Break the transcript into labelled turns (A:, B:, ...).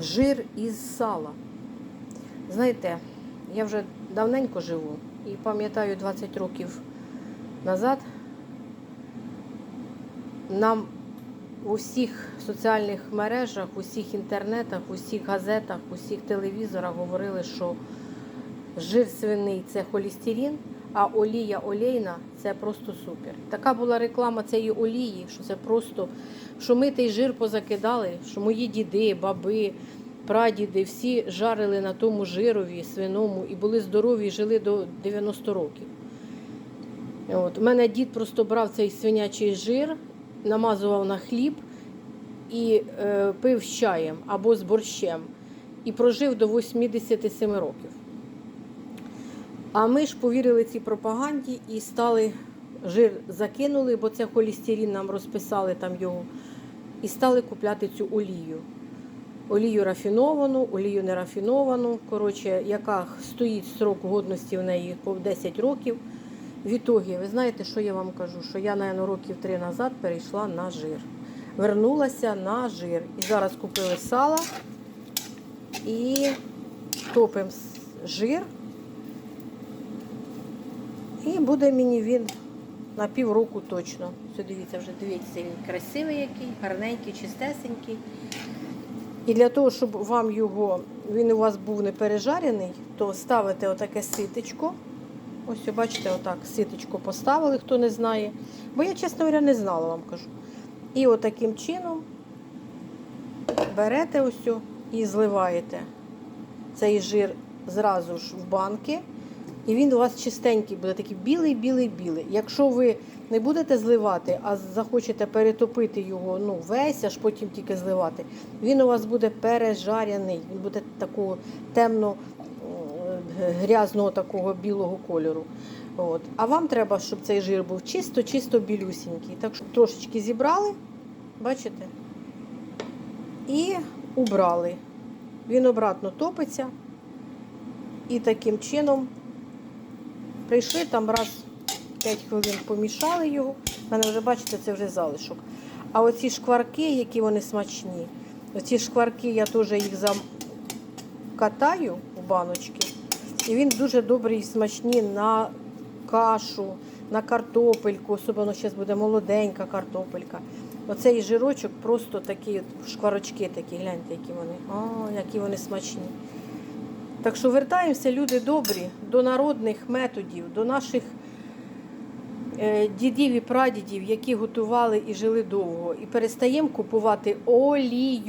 A: жир із сала. Знаєте, я вже давненько живу і пам'ятаю 20 років назад нам у всіх соціальних мережах, у всіх інтернетах, у всіх газетах, у всіх телевізорах говорили, що жир свиний це холестерин, а олія олійна це просто супер. Така була реклама цієї олії, що це просто, що ми той жир позакидали, що мої діди, баби, прадіди всі жарили на тому жирові свиному і були здорові, і жили до 90 років. От. У мене дід просто брав цей свинячий жир, намазував на хліб і е, пив з чаєм або з борщем. І прожив до 87 років. А ми ж повірили цій пропаганді і стали жир закинули, бо це холестерин нам розписали там його, і стали купляти цю олію. Олію рафіновану, олію нерафіновану, коротше, яка стоїть срок годності в неї по 10 років. В ітогі, ви знаєте, що я вам кажу? Що я, напевно, років три назад перейшла на жир. Вернулася на жир. І зараз купили сало і топимо жир. І буде мені він на півроку точно. Все, дивіться, вже дивіться, він красивий який, гарненький, чистесенький. І для того, щоб вам його, він у вас був не пережарений, то ставите отаке ситечко. Ось, бачите, отак ситечко поставили, хто не знає. Бо я, чесно говоря, не знала, вам кажу. І отаким чином берете ось і зливаєте цей жир зразу ж в банки. І він у вас чистенький буде, такий білий, білий, білий. Якщо ви не будете зливати, а захочете перетопити його ну, весь, аж потім тільки зливати, він у вас буде пережаряний, він буде такого темно е, грязного такого білого кольору. От. А вам треба, щоб цей жир був чисто-чисто білюсінький. Так що трошечки зібрали, бачите? І убрали. Він обратно топиться. І таким чином прийшли там раз 5 хвилин помішали його. У мене вже, бачите, це вже залишок. А оці шкварки, які вони смачні, оці шкварки я теж їх закатаю в баночки. І він дуже добрий і смачні на кашу, на картопельку, особливо зараз буде молоденька картопелька. Оцей жирочок просто такі шкварочки такі, гляньте, які вони. О, які вони смачні. Так що вертаємося, люди добрі, до народних методів, до наших е, дідів і прадідів, які готували і жили довго. І перестаємо купувати олію.